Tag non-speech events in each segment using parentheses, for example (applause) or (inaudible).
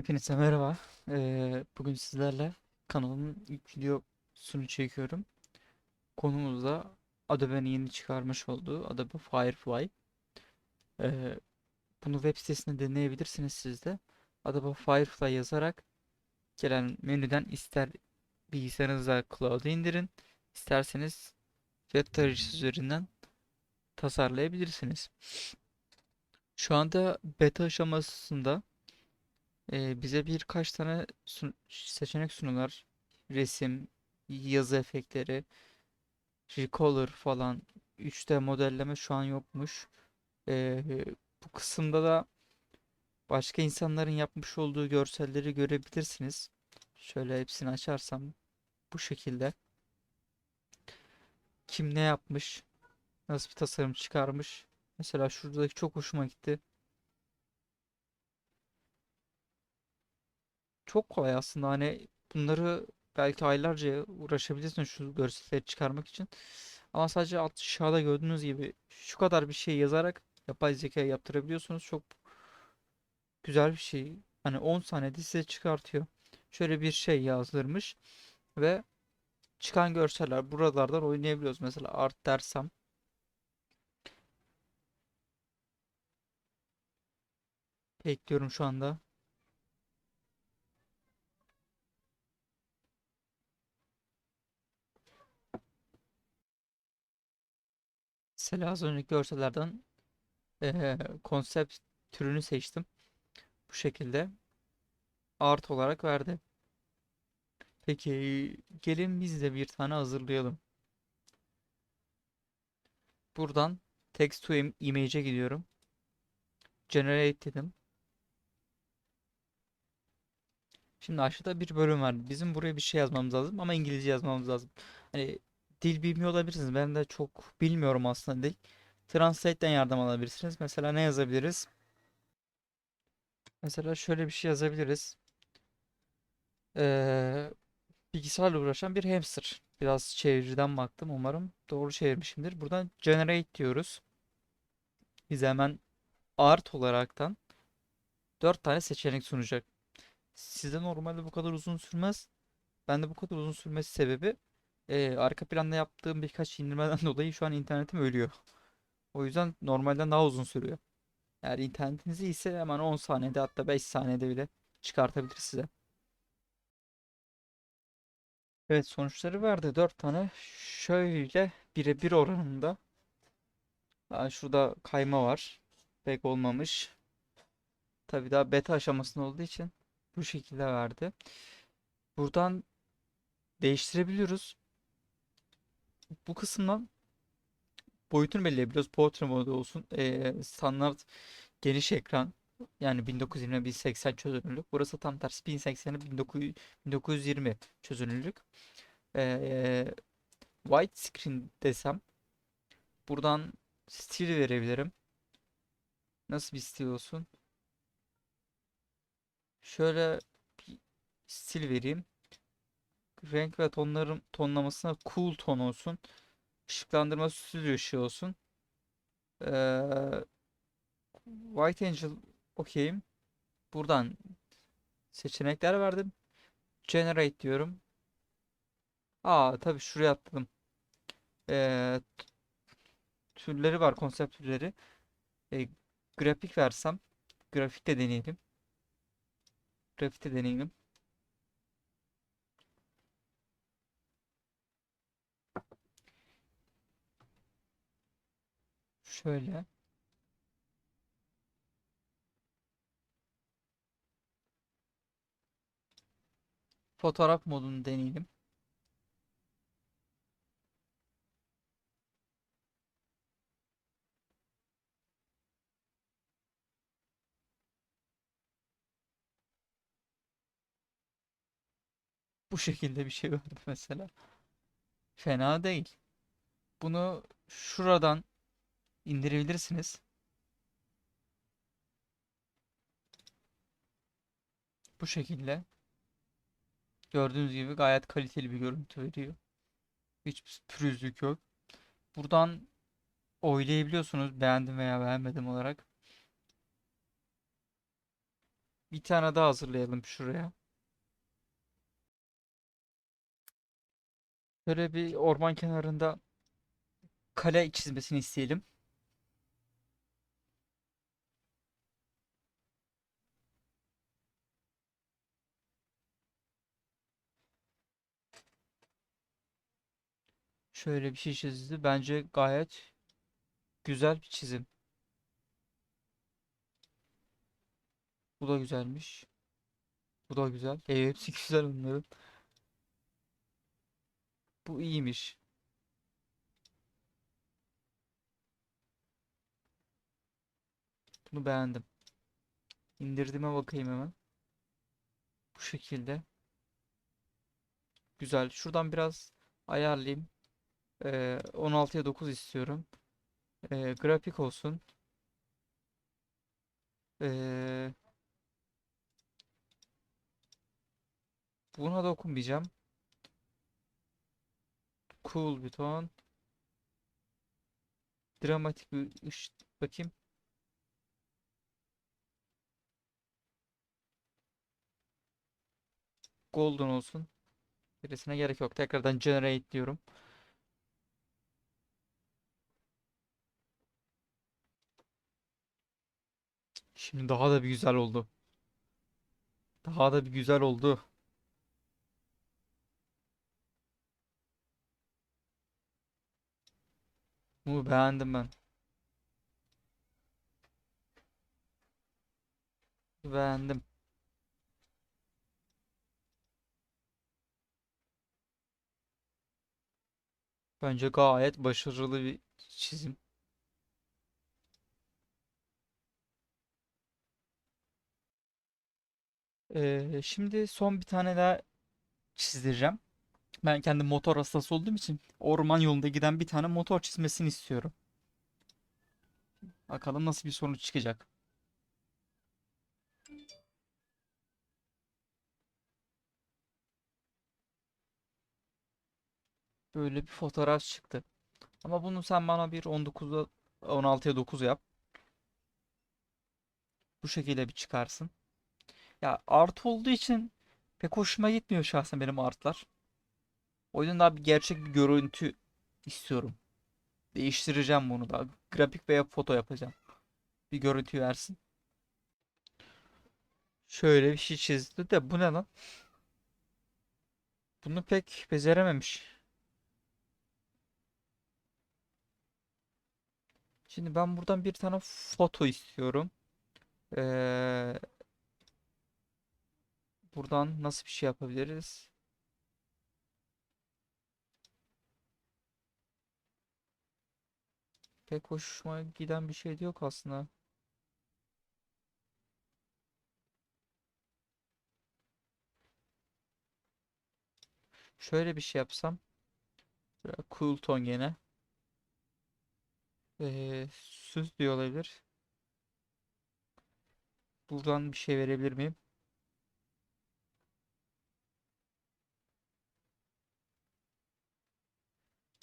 Hepinize merhaba. Ee, bugün sizlerle kanalımın ilk videosunu çekiyorum. Konumuz da Adobe'nin yeni çıkarmış olduğu Adobe Firefly. Ee, bunu web sitesinde deneyebilirsiniz siz de. Adobe Firefly yazarak gelen menüden ister bilgisayarınıza Cloud'u indirin, isterseniz web tarayıcısı üzerinden tasarlayabilirsiniz. Şu anda beta aşamasında Ee, bize birkaç tane sun- seçenek sunuyorlar. Resim, yazı efektleri, recolor falan. 3D modelleme şu an yokmuş. Ee, bu kısımda da başka insanların yapmış olduğu görselleri görebilirsiniz. Şöyle hepsini açarsam bu şekilde. Kim ne yapmış, nasıl bir tasarım çıkarmış. Mesela şuradaki çok hoşuma gitti. Çok kolay aslında hani bunları belki aylarca uğraşabilirsin şu görselleri çıkarmak için. Ama sadece aşağıda gördüğünüz gibi şu kadar bir şey yazarak yapay zeka yaptırabiliyorsunuz. Çok güzel bir şey. Hani 10 saniyede size çıkartıyor. Şöyle bir şey yazdırmış ve çıkan görseller buralardan oynayabiliyoruz. Mesela art dersem ekliyorum şu anda. Mesela az önceki görsellerden eee, konsept türünü seçtim. Bu şekilde art olarak verdi. Peki gelin biz de bir tane hazırlayalım. Buradan text to im- image'e gidiyorum. Generate dedim. Şimdi aşağıda bir bölüm var. Bizim buraya bir şey yazmamız lazım ama İngilizce yazmamız lazım. Hani dil bilmiyor olabilirsiniz. Ben de çok bilmiyorum aslında dil. Translate'den yardım alabilirsiniz. Mesela ne yazabiliriz? Mesela şöyle bir şey yazabiliriz. Ee, bilgisayarla uğraşan bir hamster. Biraz çeviriden baktım. Umarım doğru çevirmişimdir. Buradan generate diyoruz. Bize hemen art olaraktan 4 tane seçenek sunacak. Size normalde bu kadar uzun sürmez. Ben de bu kadar uzun sürmesi sebebi e, arka planda yaptığım birkaç indirmeden (laughs) dolayı şu an internetim ölüyor. O yüzden normalden daha uzun sürüyor. Eğer internetiniz iyiyse hemen 10 saniyede hatta 5 saniyede bile çıkartabilir size. Evet sonuçları verdi. 4 tane şöyle birebir oranında. Aa, şurada kayma var. Pek olmamış. Tabii daha beta aşamasında olduğu için bu şekilde verdi. Buradan değiştirebiliyoruz. Bu kısımdan boyutunu belirleyebiliyoruz. Portrait modu olsun. Ee, standart geniş ekran. Yani 1920 1080 çözünürlük. Burası tam tersi 1080'e 1900 1920 çözünürlük. Ee, white screen desem buradan stil verebilirim. Nasıl bir stil olsun? Şöyle bir stil vereyim. Renk ve tonların tonlamasına cool ton olsun. Işıklandırma stüdyo ışığı olsun. Ee, White Angel okeyim. Buradan seçenekler verdim. Generate diyorum. Aa tabii şuraya atladım. Ee, türleri var, konsept türleri. Ee, grafik versem. Grafik de deneyelim. Grafik de deneyelim. Şöyle. Fotoğraf modunu deneyelim. Bu şekilde bir şey verdi mesela. Fena değil. Bunu şuradan indirebilirsiniz. Bu şekilde. Gördüğünüz gibi gayet kaliteli bir görüntü veriyor. Hiç pürüzlük yok. Buradan oylayabiliyorsunuz beğendim veya beğenmedim olarak. Bir tane daha hazırlayalım şuraya. Böyle bir orman kenarında kale çizmesini isteyelim. Şöyle bir şey çizdi. Bence gayet güzel bir çizim. Bu da güzelmiş. Bu da güzel. E, hepsi (laughs) güzel onların. Bu iyiymiş. Bunu beğendim. İndirdiğime bakayım hemen. Bu şekilde. Güzel. Şuradan biraz ayarlayayım. Ee, 16'ya 9 istiyorum. Ee, grafik olsun. Ee, buna dokunmayacağım. Cool bir ton. Dramatik bir ışık bakayım. Golden olsun. Gerisine gerek yok. Tekrardan generate diyorum. Şimdi daha da bir güzel oldu. Daha da bir güzel oldu. Bunu beğendim ben. Beğendim. Bence gayet başarılı bir çizim. Ee, şimdi son bir tane daha çizdireceğim. Ben kendi motor hastası olduğum için orman yolunda giden bir tane motor çizmesini istiyorum. Bakalım nasıl bir sonuç çıkacak. Böyle bir fotoğraf çıktı. Ama bunu sen bana bir 19'a 16'ya 9 yap. Bu şekilde bir çıkarsın. Ya art olduğu için pek hoşuma gitmiyor şahsen benim artlar. O yüzden daha bir gerçek bir görüntü istiyorum. Değiştireceğim bunu da. Grafik veya foto yapacağım. Bir görüntü versin. Şöyle bir şey çizdi de bu ne lan? Bunu pek becerememiş. Şimdi ben buradan bir tane foto istiyorum. Ee, buradan nasıl bir şey yapabiliriz? Pek hoşuma giden bir şey de yok aslında. Şöyle bir şey yapsam. Cool ton gene. Ee, süs diyor olabilir. Buradan bir şey verebilir miyim?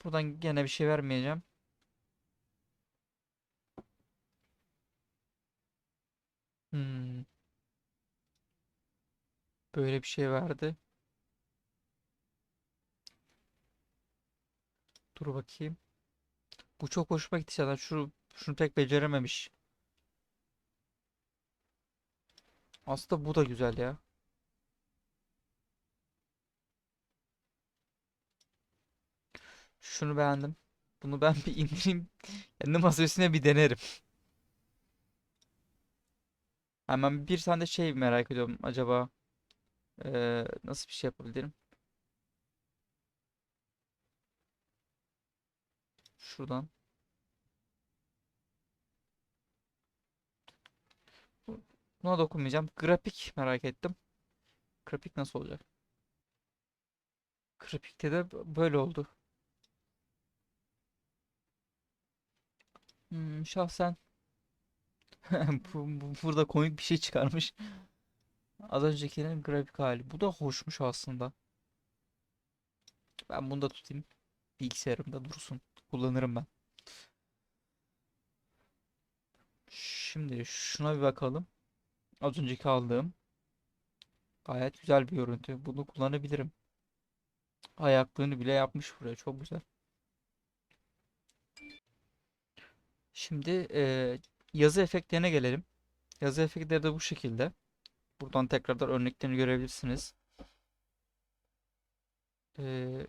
Buradan gene bir şey vermeyeceğim. Hmm, böyle bir şey verdi. Dur bakayım. Bu çok hoşuma gitti zaten. Şu, şunu pek becerememiş. Aslında bu da güzel ya. Şunu beğendim. Bunu ben bir indireyim. Kendi masa bir denerim. Hemen bir tane de şey merak ediyorum. Acaba eee, nasıl bir şey yapabilirim? Şuradan. Bu- Buna dokunmayacağım. Grafik merak ettim. Grafik nasıl olacak? Grafikte de böyle oldu. Hmm, şahsen (laughs) bu, bu- burada komik bir şey çıkarmış. (laughs) Az öncekinin grafik hali. Bu da hoşmuş aslında. Ben bunu da tutayım. Bilgisayarımda dursun. Kullanırım ben. Şimdi şuna bir bakalım. Az önceki aldığım. Gayet güzel bir görüntü. Bunu kullanabilirim. Ayaklığını bile yapmış buraya. Çok güzel. Şimdi eee, yazı efektlerine gelelim. Yazı efektleri de bu şekilde. Buradan tekrardan örneklerini görebilirsiniz. Eee,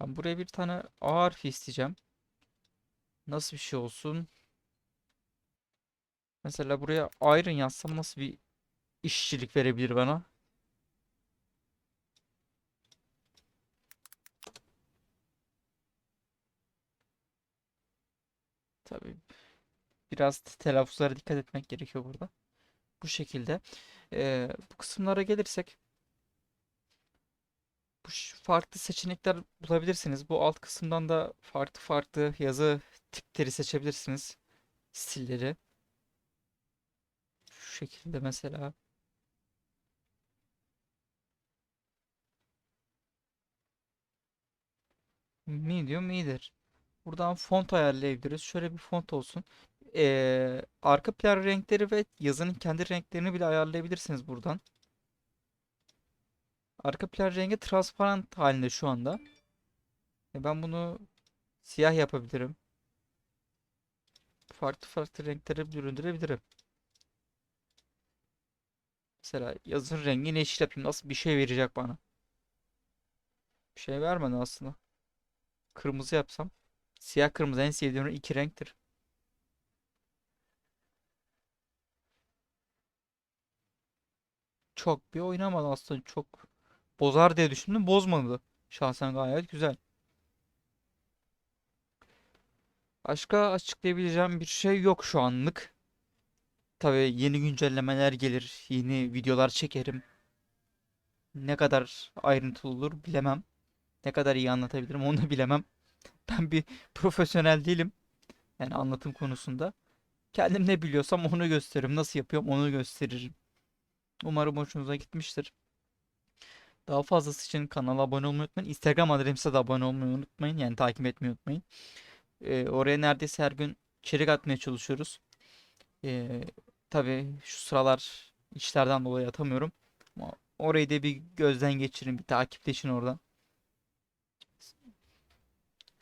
ben buraya bir tane A harfi isteyeceğim. Nasıl bir şey olsun? Mesela buraya Iron yazsam nasıl bir işçilik verebilir bana? Tabii biraz telaffuzlara dikkat etmek gerekiyor burada. Bu şekilde. Eee, bu kısımlara gelirsek bu farklı seçenekler bulabilirsiniz. Bu alt kısımdan da farklı farklı yazı tipleri seçebilirsiniz. Stilleri. Şu şekilde mesela. Medium iyidir. Buradan font ayarlayabiliriz. Şöyle bir font olsun. Ee, arka plan renkleri ve yazının kendi renklerini bile ayarlayabilirsiniz buradan. Arka plan rengi transparent halinde şu anda. E, ben bunu siyah yapabilirim. Farklı farklı renklere büründürebilirim. Mesela yazın rengini yeşil yapayım. Nasıl bir şey verecek bana? Bir şey vermedi aslında. Kırmızı yapsam. Siyah kırmızı en sevdiğim iki renktir. Çok bir oynamadı aslında. Çok bozar diye düşündüm. Bozmadı. Şahsen gayet güzel. Başka açıklayabileceğim bir şey yok şu anlık. Tabii yeni güncellemeler gelir. Yeni videolar çekerim. Ne kadar ayrıntılı olur bilemem. Ne kadar iyi anlatabilirim onu da bilemem. (laughs) Ben bir profesyonel değilim. Yani anlatım konusunda. Kendim ne biliyorsam onu gösteririm. Nasıl yapıyorum onu gösteririm. Umarım hoşunuza gitmiştir. Daha fazlası için kanala abone olmayı unutmayın. Instagram adresimize de abone olmayı unutmayın. Yani takip etmeyi unutmayın. Ee, oraya neredeyse her gün içerik atmaya çalışıyoruz. Ee, tabii şu sıralar işlerden dolayı atamıyorum. Ama orayı da bir gözden geçirin. Bir takipleşin oradan.